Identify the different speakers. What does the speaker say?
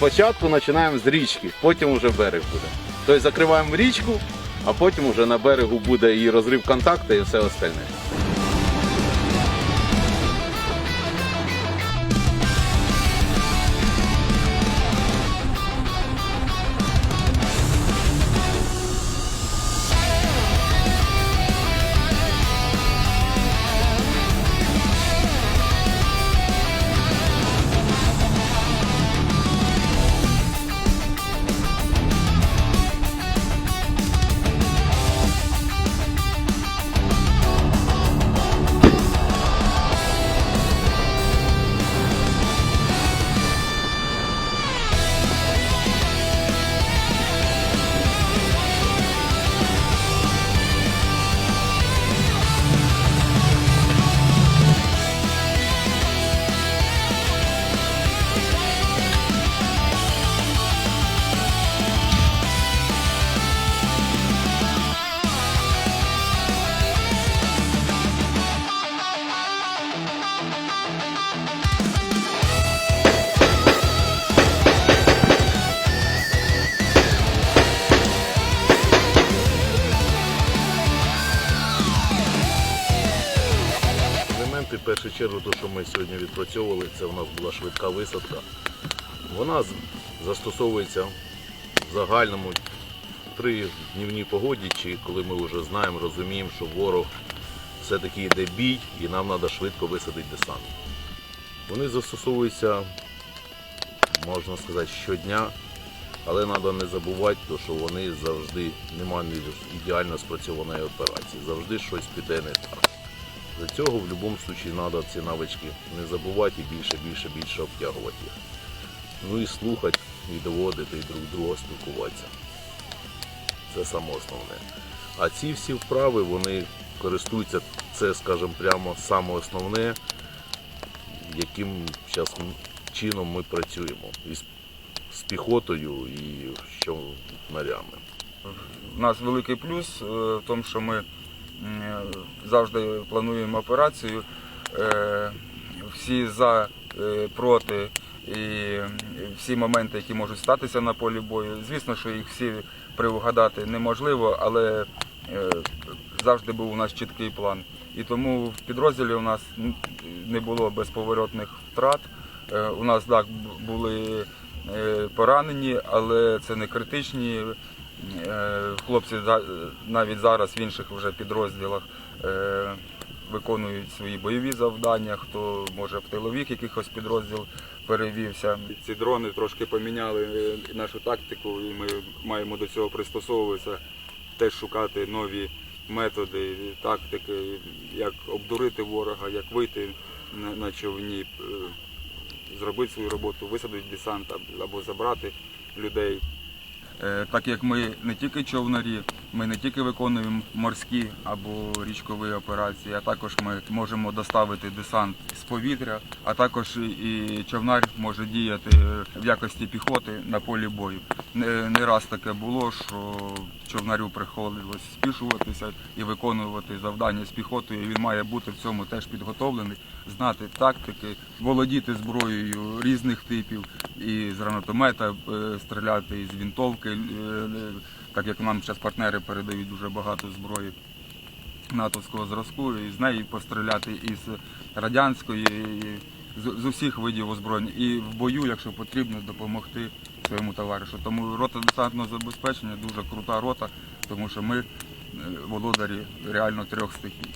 Speaker 1: Спочатку починаємо з річки, потім вже берег буде. Тобто закриваємо річку, а потім вже на берегу буде і розрив контакту, і все остальне. Елементи, в першу чергу, то, що ми сьогодні відпрацьовували, це у нас була швидка висадка. Вона застосовується в загальному при днівній погоді, чи коли ми вже знаємо, розуміємо, що ворог все-таки йде бій і нам треба швидко висадити десант. Вони застосовуються, можна сказати, щодня, але треба не забувати, що вони завжди немає ідеально спрацьованої операції, завжди щось піде не так. Для цього в будь-якому випадку треба ці навички не забувати і більше, більше, більше обтягувати їх. Ну і слухати, і доводити, і друг друга спілкуватися. Це саме основне. А ці всі вправи, вони користуються, це, скажімо, прямо саме основне, яким зараз чином ми працюємо. І з, піхотою, і щонарями.
Speaker 2: У нас великий плюс е, в тому, що ми завжди плануємо операцію. е, Всі за, е, проти і всі моменти, які можуть статися на полі бою. Звісно, що їх всі приугадати неможливо, але е, завжди був у нас чіткий план. І тому в підрозділі у нас не було безповоротних втрат. Е, У нас так були е, поранені, але це не критичні. Е, Хлопці навіть зараз в інших вже підрозділах е, виконують свої бойові завдання, хто може в тилових якихось підрозділ перевівся. Ці дрони трошки поміняли е, нашу тактику, і ми маємо до цього пристосовуватися, теж шукати нові методи, тактики, як обдурити ворога, як вийти на, човні, зробити свою роботу, висадити десант або забрати людей. Е, Так як ми не тільки човнарі, ми не тільки виконуємо морські або річкові операції, а також ми можемо доставити десант з повітря, а також і човнар може діяти в якості піхоти на полі бою. Не, не раз таке було, що човнарю приходилось спішуватися і виконувати завдання з піхотою. Він має бути в цьому теж підготовлений, знати тактики, володіти зброєю різних типів, і з гранатомета е, стріляти, і з вінтовки, е, так як нам зараз партнери передають дуже багато зброї натовського зразку, і з неї постріляти і з радянської, і з, з усіх видів озброєння. І в бою, якщо потрібно, допомогти своєму товаришу. Тому рота десантного забезпечення дуже крута рота, тому що ми е, володарі реально трьох стихій.